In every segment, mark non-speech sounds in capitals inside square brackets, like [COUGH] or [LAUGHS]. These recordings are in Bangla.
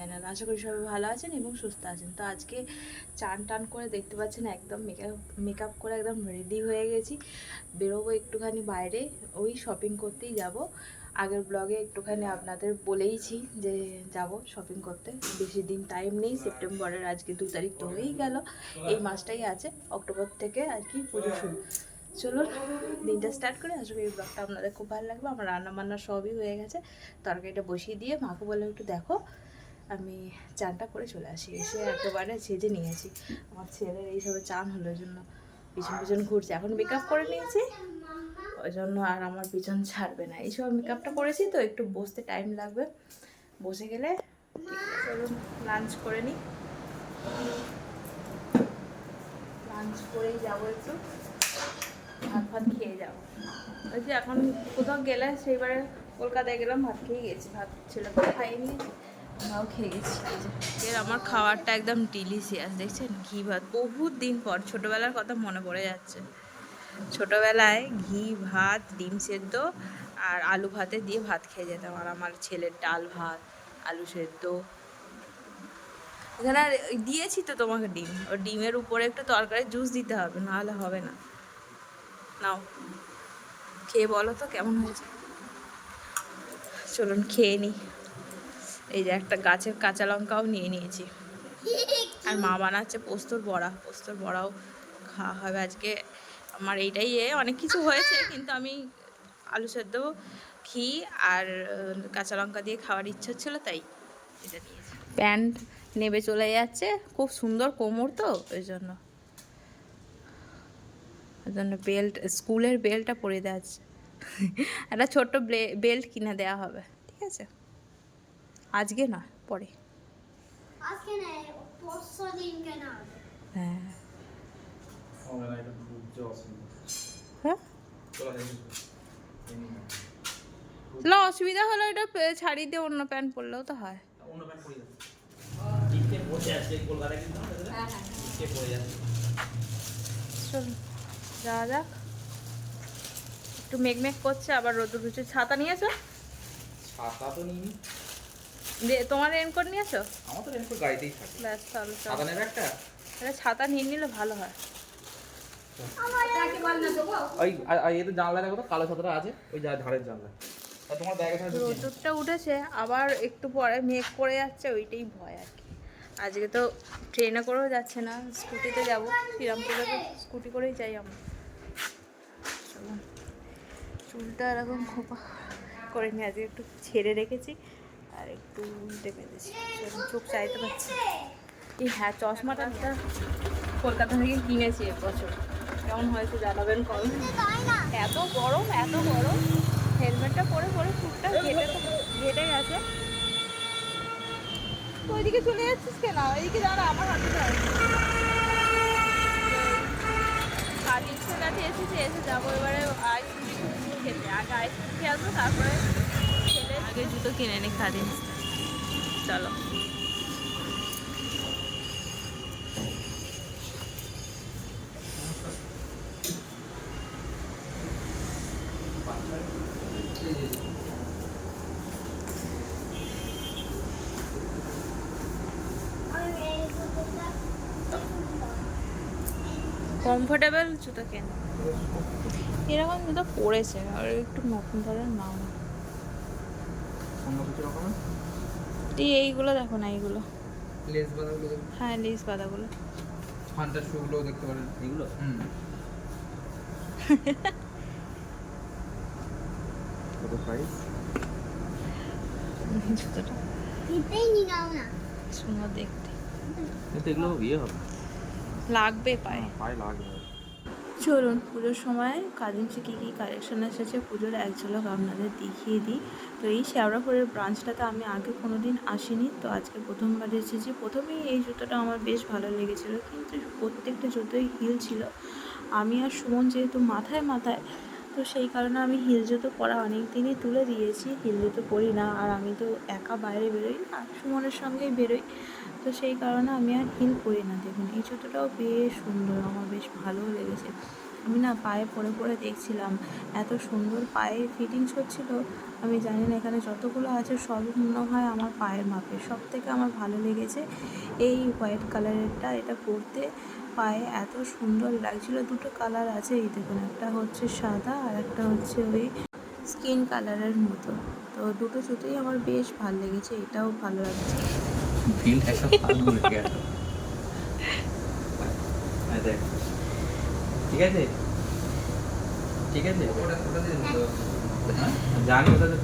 চ্যানেল আশা করি সবাই ভালো আছেন এবং সুস্থ আছেন। তো আজকে চান টান করে দেখতে পাচ্ছেন একদম মেকআপ মেকআপ করে একদম রেডি হয়ে গেছি। বেরোবো একটুখানি বাইরে, ওই শপিং করতেই যাব। আগের ব্লগে একটুখানি আপনাদের বলেইছি যে যাব শপিং করতে। বেশি দিন টাইম নেই, সেপ্টেম্বরের আজকে দু তারিখ তো হয়েই গেল। এই মাসটাই আছে, অক্টোবর থেকে আর কি পুজো শুরু। চলুন, দিনটা স্টার্ট করে। আসবে এই ব্লগটা আপনাদের খুব ভালো লাগবে। আমার রান্না বান্না সবই হয়ে গেছে। তরকারিটা বসিয়ে দিয়ে মাকে বলে একটু দেখো। আমি চানটা করে চলে আসি। এসে একেবারে সেজে নিয়েছি আমার ছেলের এইসবে চান হলো জন্য পিছন পিছন ঘুরছে। এখন মেকআপ করে নিয়েছি। ওই জন্য আর আমার পিছন ছাড়বে না। এইসব মেকআপটা করেছি তো, একটু বসতে টাইম লাগবে। বসে গেলে চলুন লাঞ্চ করে নিই লাঞ্চ করেই যাব একটু। ভাত ভাত খেয়ে যাব। ওই যে এখন কোথাও গেলে সেইবারে কলকাতায় গেলাম, ভাত খেয়ে গেছি। ভাত ছেলেকে খাইনি আমার খাবারটা একদম ডিলিশিয়াস দেখছেন? ঘি ভাত বহুত দিন পর, ছোটোবেলার কথা মনে পড়ে যাচ্ছে। ছোটোবেলায় ঘি, ভাত, ডিম সেদ্ধ আর আলু ভাতে দিয়ে ভাত খেয়ে যেতাম আর আমার ছেলের ডাল ভাত, আলু সেদ্ধ। এখানে দিয়েছি তো তোমাকে ডিম। ও ডিমের উপরে একটু তরকারি জুস দিতে হবে, নাহলে হবে না। নাও, খেয়ে বলো তো কেমন হয়েছে? চলুন খেয়ে নিই এই যে একটা গাছের কাঁচা লঙ্কাও নিয়ে নিয়েছি। আর মা বানাচ্ছে পোস্তর বড়া। পোস্তর বড়াও খাওয়া হবে আজকে। আমার এইটাই এ, অনেক কিছু হয়েছে, কিন্তু আমি আলু সেদ্ধ, ঘি আর কাঁচা লঙ্কা দিয়ে খাওয়ার ইচ্ছা ছিল, তাই এটা নিয়েছি। প্যান্ট নেবে চলে যাচ্ছে। খুব সুন্দর কোমর তো, ওই জন্য। ওই জন্য বেল্ট, স্কুলের বেল্টটা পরে দেওয়া আছে। [LAUGHS] একটা ছোট্ট বেল্ট কিনে দেওয়া হবে, ঠিক আছে? আজকে না পরে। হ্যাঁ হবে না? অসুবিধা হ্যাঁ? অসুবিধা হলো এটা ছাড়িয়ে দিয়ে অন্য প্যান্ট পরলেও তো হয়। অন্য প্যান্ট পরে চলুন যাওয়া যাক। একটু মেঘমেঘ করছে আবার রোদ উঠছে। ছাতা নিয়েছো? ছাতা তো নিইনি। তোমার রেনকোট নিয়েছো? আমার তো রেনকোট গাড়িতেই থাকে। ব্যাস তাহলে চল। ছাতা নেবে একটা? তাহলে ছাতা নিয়ে নিলে ভালো হয়। ওই আর- আর জানলা দেখো তো কালো ছাতাটা আছে ওই যা ধারের জানলা। তোমার ব্যাগে উঠেছে আবার একটু পরে মেঘ করে যাচ্ছে ওইটাই ভয় আর কি। আজকে তো ট্রেনে করেও যাচ্ছে না স্কুটিতে যাব শ্রীরামপুরে তো স্কুটি করেই যাই আমরা। চুলটা এরকম খোপা করে নিয়ে আজকে একটু ছেড়ে রেখেছি। আর একটু উল্টে বেঁধেছি চোখ চাইতে পারছি এই হ্যাঁ চশমাটা কলকাতা থেকে কিনেছি এবছর। কেমন হয়েছে জানাবেন না এত গরম এত গরম। হেলমেটটা পরে পরে চুলটা ঘেটে তো ঘেটে গেছে। ওইদিকে চলে যাচ্ছিস কেন? ওইদিকে দাঁড়া, আমার হাতে ধর কালি ছোলাতে এসেছে, এসে যাব এবারে আইসক্রিম খেতে। আগে আইসক্রিম খেয়ে আসব, তারপরে আগে জুতো কিনে নি খাদিম। চলো। কমফোর্টেবল জুতো কেন? এরকম জুতো পড়েছে, আর একটু নতুন ধরনের নাও না অন্য কিছু রকমের? এই এইগুলো দেখো না এইগুলো। লেস বাঁধাগুলো হ্যাঁ লিস দেখতে পারেন। এগুলো? হুম। কত প্রাইস [LAUGHS] জুতোটা। নিতেই নি না। সুন্দর দেখতে। এগুলো ইয়ে হবে। লাগবে পায়ে। পায়ে লাগবে। চলুন পুজোর সময় কাজিনসে কী কী কালেকশন এসেছে, পুজোর এক ঝলক আপনাদের দেখিয়ে দিই। তো এই শ্যাওড়াপুরের ব্রাঞ্চটাতে আমি আগে কোনো দিন আসিনি, তো আজকে প্রথমবার এসেছি। প্রথমেই এই জুতোটা আমার বেশ ভালো লেগেছিলো, কিন্তু প্রত্যেকটা জুতোই হিল ছিল। আমি আর সুমন যেহেতু মাথায় মাথায়, তো সেই কারণে আমি হিল জুতো পরা অনেক দিনই তুলে দিয়েছি, হিল জুতো পরি না, আর আমি তো একা বাইরে বেরোই না, সুমনের সঙ্গেই বেরোই। তো সেই কারণে আমি আর হিল পরি না। দেখুন, এই জুতোটাও বেশ সুন্দর, আমার বেশ ভালোও লেগেছে আমি না পায়ে পরে পরে দেখছিলাম, এত সুন্দর পায়ে ফিটিংস হচ্ছিল, আমি জানি না এখানে যতগুলো আছে সবই মনে হয় আমার পায়ের মাপে। সব থেকে আমার ভালো লেগেছে এই হোয়াইট কালারেরটা, এটা পরতে। পায়ে এত সুন্দর লাগছিল, দুটো কালার আছে এই দেখুন, একটা হচ্ছে সাদা আর একটা হচ্ছে ওই স্কিন কালারের মতো। তো দুটো জুতোই আমার বেশ ভালো লেগেছে, এটাও ভালো লাগছে। ঠিক আছে? ঠিক আছে? হ্যাঁ? জানি ওটাতে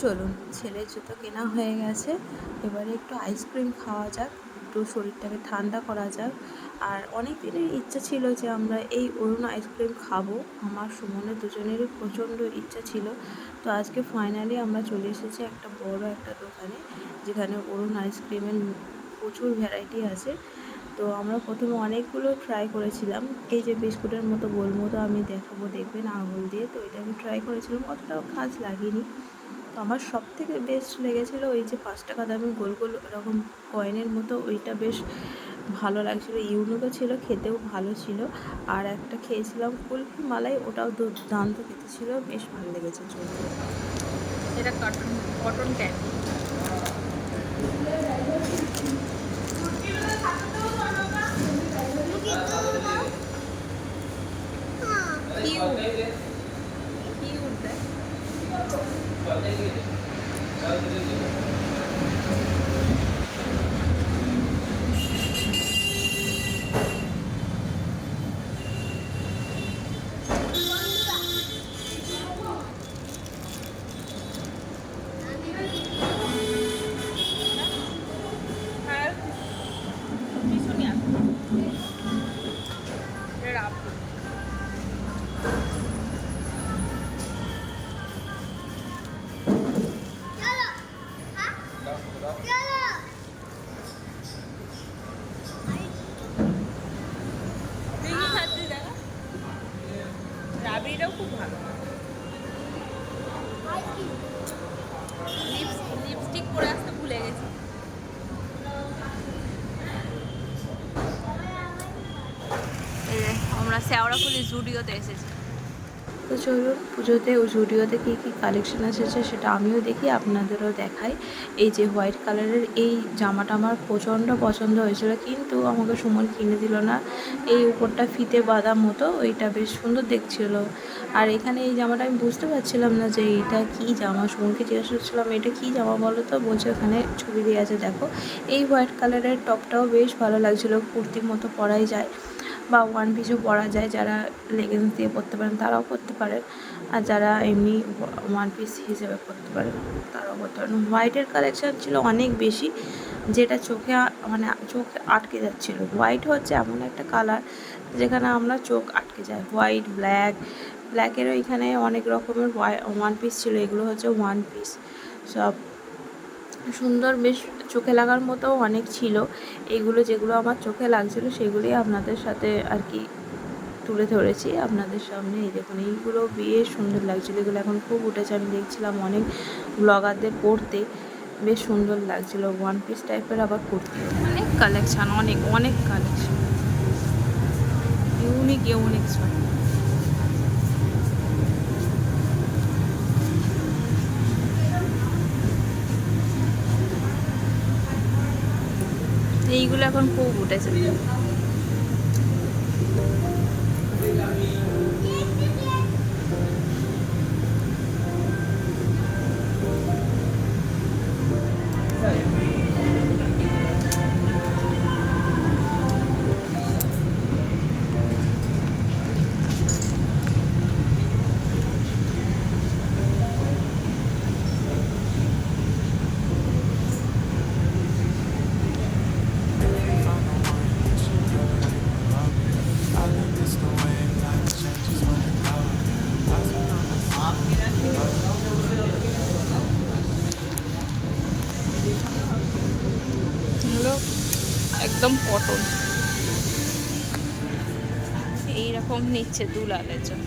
চলুন ছেলের জুতো কেনা হয়ে গেছে। এবারে একটু আইসক্রিম খাওয়া যাক। একটু শরীরটাকে ঠান্ডা করা যাক। আর অনেক দিনের ইচ্ছা ছিল যে আমরা এই অরুণ আইসক্রিম খাব। আমার, সুমনের দুজনেরই প্রচণ্ড ইচ্ছা ছিল। তো আজকে ফাইনালি আমরা চলে এসেছি একটা বড় একটা দোকানে, যেখানে অরুণ আইসক্রিমের প্রচুর ভ্যারাইটি আছে। তো আমরা প্রথমে অনেকগুলো ট্রাই করেছিলাম। এই যে বিস্কুটের মতো গোল মতো আমি দেখাবো, দেখবেন আঙুল দিয়ে। তো এটা আমি ট্রাই করেছিলাম, অতটাও কাজ লাগেনি। আমার সব থেকে বেস্ট লেগেছিলো ওই যে পাঁচ টাকা দামের গোল গোল ওরকম কয়েনের মতো, ওইটা বেশ ভালো লাগছিল। ইউনিকও ছিল, খেতেও ভালো ছিল। আর একটা খেয়েছিলাম কুলফি মালাই, ওটাও দুর্দান্ত খেতে ছিল, বেশ ভালো লেগেছে এটা কটন কটন ক্যান্ডি আর শেওড়াফুলি জুডিওতে এসেছি। তো চলুন, পুজোতে ও জুডিওতে কী কী কালেকশন এসেছে সেটা আমিও দেখি, আপনাদেরও দেখাই। এই যে হোয়াইট কালারের এই জামাটা আমার প্রচণ্ড পছন্দ হয়েছিল, কিন্তু আমাকে সুমন কিনে দিল না। এই উপরটা ফিতে বাদাম মতো, ওইটা বেশ সুন্দর দেখছিল। আর এখানে এই জামাটা আমি বুঝতে পারছিলাম না যে এইটা কী জামা, সুমনকে জিজ্ঞাসা করছিলাম, এটা কী জামা বলো তো? বলছে ওখানে ছবি দিয়ে আছে, দেখো। এই হোয়াইট কালারের টপটাও বেশ ভালো লাগছিল, কুর্তির মতো পরাই যায়। বা ওয়ান পিসও পরা যায়, যারা লেগিংস দিয়ে পরতে পারেন তারাও পরতে পারেন। আর যারা এমনি ওয়ান পিস হিসেবে পরতে পারেন তারাও পরতে পারেন। হোয়াইটের কালেকশান ছিল অনেক বেশি, যেটা চোখে মানে চোখে আটকে যাচ্ছিল। হোয়াইট হচ্ছে এমন একটা কালার যেখানে আমরা চোখ আটকে যায়। হোয়াইট ব্ল্যাক ব্ল্যাকেরও এখানে অনেক রকমের ওয়ান পিস ছিল। এগুলো হচ্ছে ওয়ান পিস সব সুন্দর বেশ চোখে লাগার মতো অনেক ছিল। এগুলো যেগুলো আমার চোখে লাগছিল সেগুলি আপনাদের সাথে আর কি তুলে ধরেছি। আপনাদের সামনে এই দেখুন, এইগুলো বেশ সুন্দর লাগছিল। এগুলো এখন খুব উঠেছে। আমি দেখছিলাম অনেক ব্লগারদের পড়তে। বেশ সুন্দর লাগছিল। ওয়ান পিস টাইপের আবার কুর্তি অনেক কালেকশান অনেক অনেক কালেকশান ইউনিক ইউনিক সব এইগুলো এখন খুব উঠেছে। একদম পটল। এইরকম নিচ্ছে দুলালের জন্য।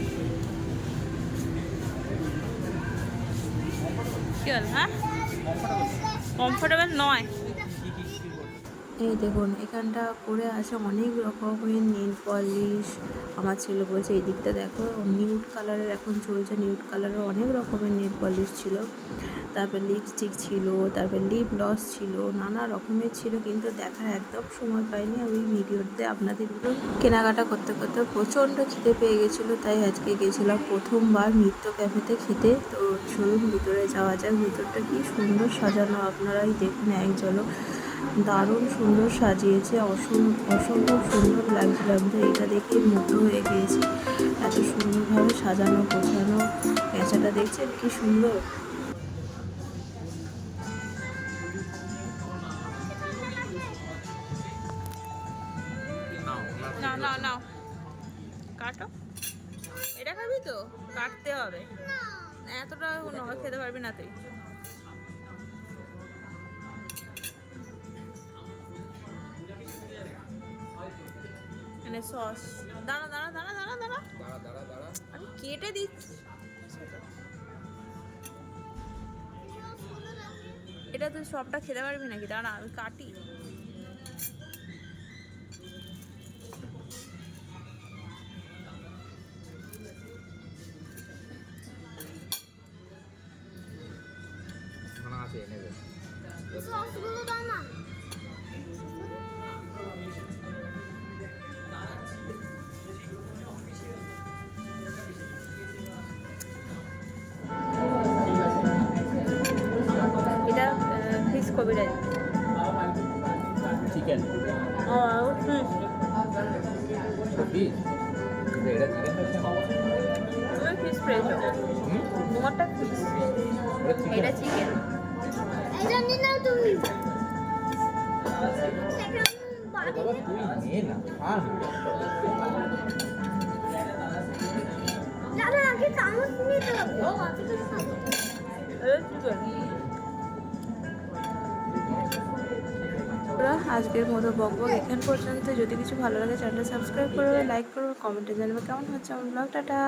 কি হল হ্যাঁ? কমফোর্টেবল নয়। এই দেখুন, এখানটা করে আছে অনেক রকমের নীল পলিশ। আমার ছেলে বলছে, এই দিকটা দেখো, নিউড কালারের এখন চলছে, নিউড কালারের অনেক রকমের নেল পলিশ ছিল। তারপর লিপস্টিক ছিল, তারপর লিপ গ্লস ছিল, নানা রকমের ছিল, কিন্তু দেখার একদম সময় পাইনি। আমি ভিডিওতে আপনাদের পুরো কেনাকাটা করতে করতে প্রচণ্ড খিদে পেয়ে গেছিল, তাই আজকে গেছিলাম প্রথমবার নৃত্য ক্যাফেতে খেতে। তো চলুন ভিতরে যাওয়া যাক, ভিতরটা কি সুন্দর সাজানো, আপনারাই দেখুন এক দারুণ সুন্দর সাজিয়েছে, অসম- অসম্ভব সুন্দর লাগছিল আমি এটা দেখে মুগ্ধ হয়ে গিয়েছি। এত সুন্দরভাবে সাজানো, গোছানো, পেঁচাটা দেখছেন কি সুন্দর। না না কাটো। এটা খাবি তো? কাটতে হবে। এতটা খেতে পারবি না তুই। এখানে সস দাঁড়া দাঁড়া দাঁড়া দাঁড়া। দাঁড়া দাঁড়া দাঁড়া। আমি কেটে দিচ্ছি। এটা তুই সবটা খেতে পারবি নাকি? দাঁড়া আমি কাটি। 그래. चिकन 어, 응. छोटी কিন্তু এটা চিকেন 이건 피스 프레셔. 농어탕 피스. এটা চিকেন এটা চিকেন. জানি না তুমি এখন বাড়ি বাবা তুই নে না খা দাদা আগে চামচ নিয়ে দাও ও আজকে তো 응, 지금. আজকের মতো বকবো এখান পর্যন্ত। যদি কিছু ভালো লাগে চ্যানেলটা সাবস্ক্রাইব করবে লাইক করবে কমেন্টে জানাবে। কেমন হচ্ছে আমার ব্লগ টাটা!